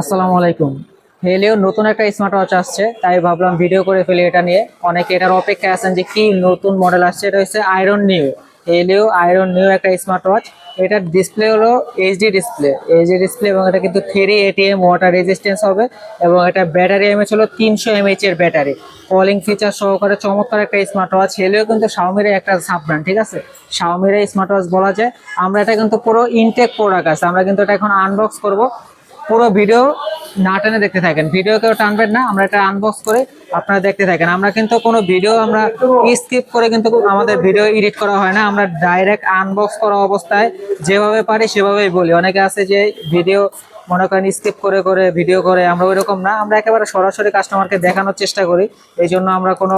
আসসালামু আলাইকুম। হেলেও নতুন একটা স্মার্ট ওয়াচ আসছে, তাই ভাবলাম ভিডিও করে ফেলি এটা নিয়ে। অনেকে এটার অপেক্ষায় আছেন যে কি নতুন মডেল আসছে, এটা হচ্ছে Iron New Helio Iron New একটা স্মার্ট ওয়াচ এটার ডিসপ্লে হলো এইচডি ডিসপ্লে এইচডি ডিসপ্লে এবং এটা কিন্তু থ্রি এটিএম ওয়াটার রেজিস্ট্যান্স হবে এবং এটা ব্যাটারি এমএচ হলো তিনশো এমএইচ এর ব্যাটারি কলিং ফিচার সহকারে চমৎকার একটা স্মার্ট ওয়াচ হেলেও কিন্তু শাওমির একটা সাব ব্র্যান্ড ঠিক আছে? শাওমির স্মার্ট ওয়াচ বলা যায়। আমরা এটা কিন্তু পুরো ইনটেক প্রোডাক্ট আছে। আমরা কিন্তু এটা এখন আনবক্স করব। পুরো ভিডিও না টেনে দেখতে থাকেন। ভিডিও কেউ টানবেন না, আমরা এটা আনবক্স করে আপনারা দেখতে থাকেন। আমরা কিন্তু কোনো ভিডিও আমরা স্কিপ করে কিন্তু আমাদের ভিডিও এডিট করা হয় না। আমরা ডাইরেক্ট আনবক্স করা অবস্থায় যেভাবে পারি সেভাবেই বলি। অনেকে আছে যে ভিডিও মনে করেন স্কিপ করে করে ভিডিও করে, আমরা ওইরকম না। আমরা একেবারে সরাসরি কাস্টমারকে দেখানোর চেষ্টা করি। এই জন্য আমরা কোনো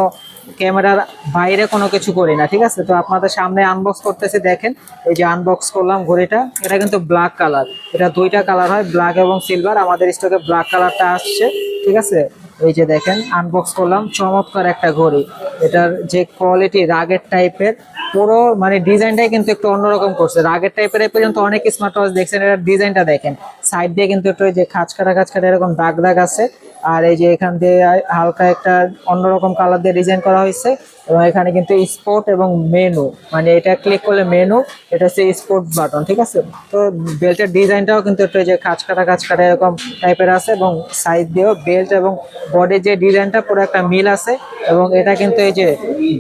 ক্যামেরার বাইরে কোনো কিছু করি না, ঠিক আছে? তো আপনাদের সামনে আনবক্স করতেছি, দেখেন। এই যে আনবক্স করলাম ঘড়িটা, এটা কিন্তু ব্ল্যাক কালার এটা দুইটা কালার হয় ব্ল্যাক এবং সিলভার আমাদের স্টকে ব্ল্যাক কালারটা আসছে, ঠিক আছে? এই যে দেখেন আনবক্স করলাম, চমৎকার একটা ঘড়ি। এটার যে কোয়ালিটি রাগের টাইপের পুরো মানে ডিজাইনটাই কিন্তু একটু অন্যরকম করছে। রাগের টাইপের এই পর্যন্ত অনেক স্মার্ট ওয়াচ দেখছেন, এটার ডিজাইনটা দেখেন। সাইড দিয়ে কিন্তু একটু যে খাঁচ কাটা কাটা এরকম দাগ দাগ আছে। আর এই যে এখান দিয়ে হালকা একটা অন্যরকম কালার দিয়ে ডিজাইন করা হয়েছে। এবং এখানে কিন্তু স্পোর্ট এবং মেনু মানে এটা ক্লিক করলে মেনু এটা হচ্ছে স্পোর্ট বাটন ঠিক আছে? তো বেল্টের ডিজাইনটাও কিন্তু একটু যে খাঁচ কাটা কাটা এরকম টাইপের আছে এবং সাইড দিয়েও বেল্ট এবং বডির যে ডিজাইনটা পুরো একটা মিল আছে। এবং এটা কিন্তু এই যে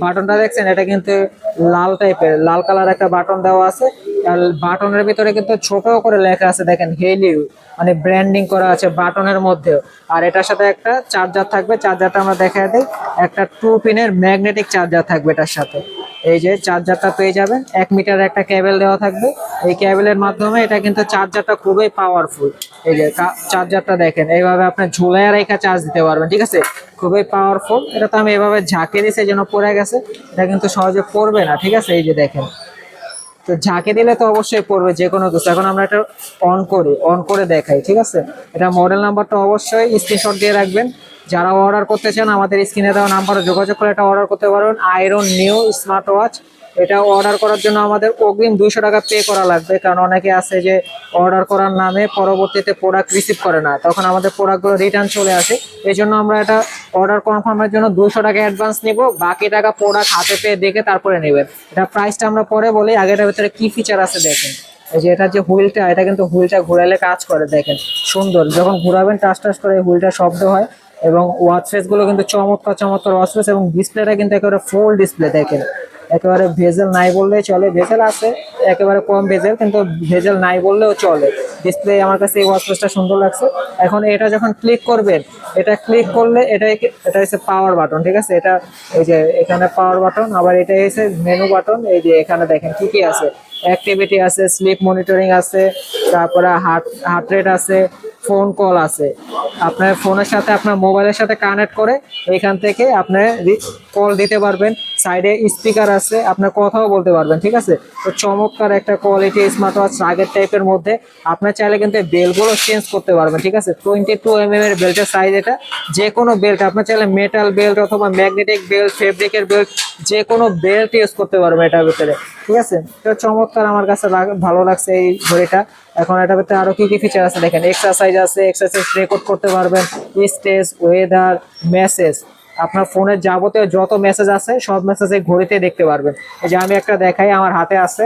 বাটনটা দেখছেন, এটা কিন্তু লাল টাইপের লাল কালার একটা বাটন দেওয়া আছে। আর বাটনের ভিতরে কিন্তু ছোট করে লেখা আছে, দেখেন হেলিউ মানে ব্র্যান্ডিং করা আছে বাটনের মধ্যেও। আর এটার সাথে একটা চার্জার থাকবে চার্জারটা আমরা দেখা দিই। একটা টু পিনের ম্যাগনেটিক চার্জার থাকবে এটার সাথে। এই যে চার্জারটা পেয়ে যাবেন। এক মিটার একটা ক্যাবেল দেওয়া থাকবে। এই কেবলের মাধ্যমে এটা কিন্তু চার্জারটা খুবই পাওয়ারফুল এই যে চার্জারটা দেখেন, এইভাবে আপনি ঝুলাইয়া রেখা চার্জ দিতে পারবেন, ঠিক আছে? খুবই পাওয়ারফুল এটা তো আমি এভাবে ঝাঁকে দিয়েছি যেন পড়ে গেছে। এটা কিন্তু সহজে পড়বে না, ঠিক আছে? এই যে দেখেন। তো ঝাঁকে দিলে তো অবশ্যই পড়বে, যে কোনো কিছু। এখন আমরা এটা অন করি অন করে দেখাই, ঠিক আছে? এটা মডেল নাম্বারটা অবশ্যই স্ক্রিনশট দিয়ে রাখবেন। যারা অর্ডার করতে চান, আমাদের স্ক্রিনে দেওয়া নাম্বারে যোগাযোগ করে এটা অর্ডার করতে পারবেন। আয়রন নিউ স্মার্ট ওয়াচ এটা অর্ডার করার জন্য আমাদের অগ্রিম দুইশো টাকা পে করা লাগবে। কারণ অনেকে আছে যে অর্ডার করার নামে পরবর্তীতে প্রোডাক্ট রিসিভ করে না। তখন আমাদের প্রোডাক্টগুলো রিটার্ন চলে আসে। এই জন্য আমরা এটা অর্ডার কনফার্মের জন্য দুশো টাকা অ্যাডভান্স নিব। বাকি টাকা প্রোডাক্ট হাতে পেয়ে দেখে তারপরে নেবেন। এটা প্রাইসটা আমরা পরে বলি আগে এটার ভিতরে কি ফিচার আছে দেখেন। এই যে এটা যে হুইলটা, এটা কিন্তু হুইলটা ঘুরাইলে কাজ করে দেখেন। সুন্দর, যখন ঘুরাবেন, টাচ টাচ করে হুইলটা শব্দ হয়। এবং ওয়াচ ফেসগুলো কিন্তু চমৎকার চমৎকার ওয়াচ ফেস এবং ডিসপ্লেটা কিন্তু একেবারে ফুল ডিসপ্লে দেখেন। একেবারে ভেজেল নাই বললেই চলে, ভেজেল আছে, একেবারে কম ভেজেল, কিন্তু ভেজেল নাই বললেও চলে। ডিসপ্লে আমার কাছে এই ওয়াচ ফেসটা সুন্দর লাগছে। এখন এটা যখন ক্লিক করবেন, এটা ক্লিক করলে এটা এটা হচ্ছে পাওয়ার বাটন ঠিক আছে? এটা এই যে এখানে পাওয়ার বাটন আবার এটা হচ্ছে মেনু বাটন এই যে এখানে দেখেন কি কি আছে? অ্যাক্টিভিটি আছে স্লিপ মনিটরিং আছে, তারপরে হার্ট হার্ট রেট আছে ফোন কল আছে। আপনার ফোনের সাথে আপনার মোবাইলের সাথে কানেক্ট করে এখান থেকে আপনি কল দিতে পারবেন। সাইডে স্পিকার আছে, আপনার কথাও বলতে পারবেন, ঠিক আছে? তো চমৎকার একটা কোয়ালিটি স্মার্ট ওয়াচ আগের টাইপের মধ্যে। আপনার চাইলে কিন্তু বেলগুলো চেঞ্জ করতে পারবেন, ঠিক আছে? টোয়েন্টি টু এম এর বেল্টের সাইজ এটা যে কোনো বেল্ট আপনার চাইলে মেটাল বেল্ট অথবা ম্যাগনেটিক বেল্ট ফেব্রিকের বেল্ট যে কোনো বেল্ট ইউজ করতে পারবেন এটার ভিতরে, ঠিক আছে? তো চমৎকার আমার কাছে ভালো লাগছে এই ঘড়িটা। এখন এটার ভিতরে আরও কী কী ফিচার আছে দেখেন? এক্সারসাইজ আছে এক্সারসাইজ রেকর্ড করতে পারবেন, স্টেজ ওয়েদার মেসেজ আপনার ফোনের যাবতীয় যত মেসেজ আছে, সব মেসেজ এই ঘড়িতে দেখতে পারবেন। এই যে আমি একটা দেখাই, আমার হাতে আছে।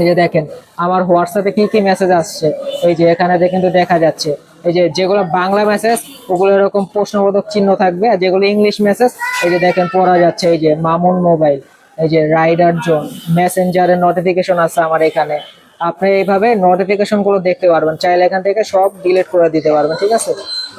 এই যে দেখেন, আমার হোয়াটসঅ্যাপে কি কি মেসেজ আসছে? এই যে এখানে কিন্তু দেখা যাচ্ছে। এই যে যেগুলো বাংলা মেসেজ ওগুলো এরকম প্রশ্নবোধক চিহ্ন থাকবে, আর যেগুলো ইংলিশ মেসেজ এই যে দেখেন, পড়া যাচ্ছে। এই যে মামুন মোবাইল এই যে রাইডার জোন মেসেঞ্জারের নোটিফিকেশন আছে আমার এখানে। আপনি এইভাবে নোটিফিকেশনগুলো দেখতে পারবেন। চাইলে এখান থেকে সব ডিলিট করে দিতে পারবেন, ঠিক আছে?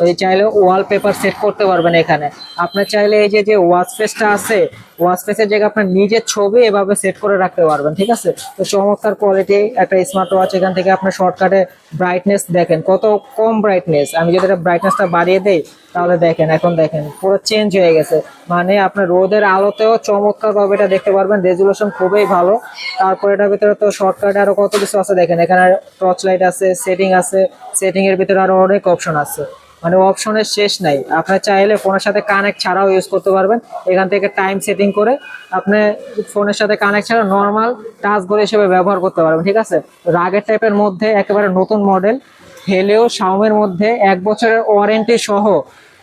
এই চাইলে ওয়ালপেপার সেট করতে পারবেন এখানে। আপনার চাইলে এই যে যে ওয়াচ ফেসটা আছে ওয়াচ ফেসের জায়গায় আপনার নিজের ছবি এভাবে সেট করে রাখতে পারবেন, ঠিক আছে? তো চমৎকার কোয়ালিটি একটা স্মার্ট ওয়াচ এখান থেকে আপনার শর্টকাটে ব্রাইটনেস দেখেন। কত কম ব্রাইটনেস আমি যদি এটা ব্রাইটনেসটা বাড়িয়ে দেই, তাহলে দেখেন, এখন দেখেন, পুরো চেঞ্জ হয়ে গেছে। মানে আপনার রোদের আলোতেও চমৎকার ভাবে এটা দেখতে পারবেন রেজুলেশন খুবই ভালো। তারপর এটার ভিতরে তো শর্টকাটে আরও কত কিছু আছে দেখেন, এখানে টর্চ লাইট আছে সেটিং আছে সেটিংয়ের ভিতরে আরও অনেক অপশন আছে। মানে অপশনের শেষ নাই। আপনি চাইলে ফোনের সাথে কানেক্ট ছাড়াও ইউজ করতে পারবেন। এখান থেকে টাইম সেটিং করে আপনি ফোনের সাথে কানেক্ট ছাড়া নর্মাল টাচ ঘড়ি হিসেবে ব্যবহার করতে পারবেন, ঠিক আছে? রাগের টাইপের মধ্যে একেবারে নতুন মডেল হেলেও শাওমের মধ্যে এক বছরের ওয়ারেন্টি সহ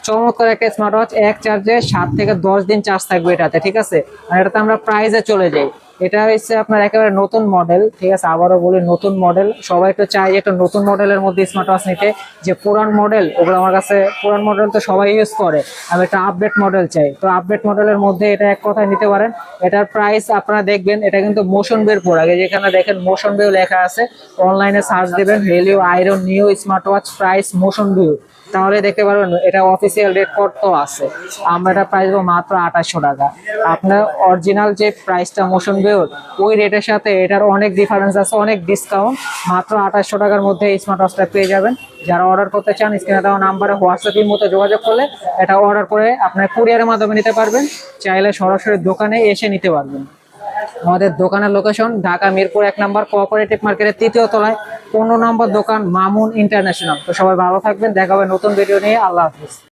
চমৎকার একটা স্মার্ট ওয়াচ এক চার্জে সাত থেকে দশ দিন চার্জ থাকবে এটাতে, ঠিক আছে? আর এটাতে আমরা প্রাইজে চলে যাই। এটা হচ্ছে আপনার একেবারে নতুন মডেল ঠিক আছে? আবারও বলি, নতুন মডেল সবাই তো চাই একটা নতুন মডেলের মধ্যে স্মার্ট ওয়াচ নিতে। যে পুরান মডেল ওগুলো আমার কাছে, পুরান মডেল তো সবাই ইউজ করে। আমি একটা আপডেট মডেল চাই। তো আপডেট মডেলের মধ্যে এটা এক কথায় নিতে পারেন, এটার প্রাইস আপনারা দেখবেন, এটা কিন্তু মোশন বের প্রোডাক্ট যেখানে দেখেন মোশন ভিউ লেখা আছে অনলাইনে সার্চ দেবেন Helio Iron New smart watch price motion view তাহলে দেখতে পারবেন, এটা অফিসিয়াল রেট কত আছে। আমরা এটা প্রাইস মাত্র আঠাশশো টাকা। আপনার অরিজিনাল যে প্রাইসটা মোশন ভিউর ওই রেটের সাথে এটার অনেক ডিফারেন্স আছে, অনেক ডিসকাউন্ট মাত্র আঠাশশো টাকার মধ্যে এই স্মার্ট ওয়াচটা পেয়ে যাবেন। যারা অর্ডার করতে চান স্ক্রিনে দেওয়া নাম্বারে হোয়াটসঅ্যাপের মতো যোগাযোগ করলে এটা অর্ডার করে আপনার কুরিয়ারের মাধ্যমে নিতে পারবেন। চাইলে সরাসরি দোকানে এসে নিতে পারবেন। আমাদের দোকানের লোকেশন ঢাকা মিরপুর এক নম্বর কোঅপারেটিভ মার্কেটের তৃতীয় তলায়, পনেরো নম্বর দোকান মামুন ইন্টারন্যাশনাল তো সবাই ভালো থাকবেন দেখা হবে নতুন ভিডিও নিয়ে। আল্লাহ হাফিজ।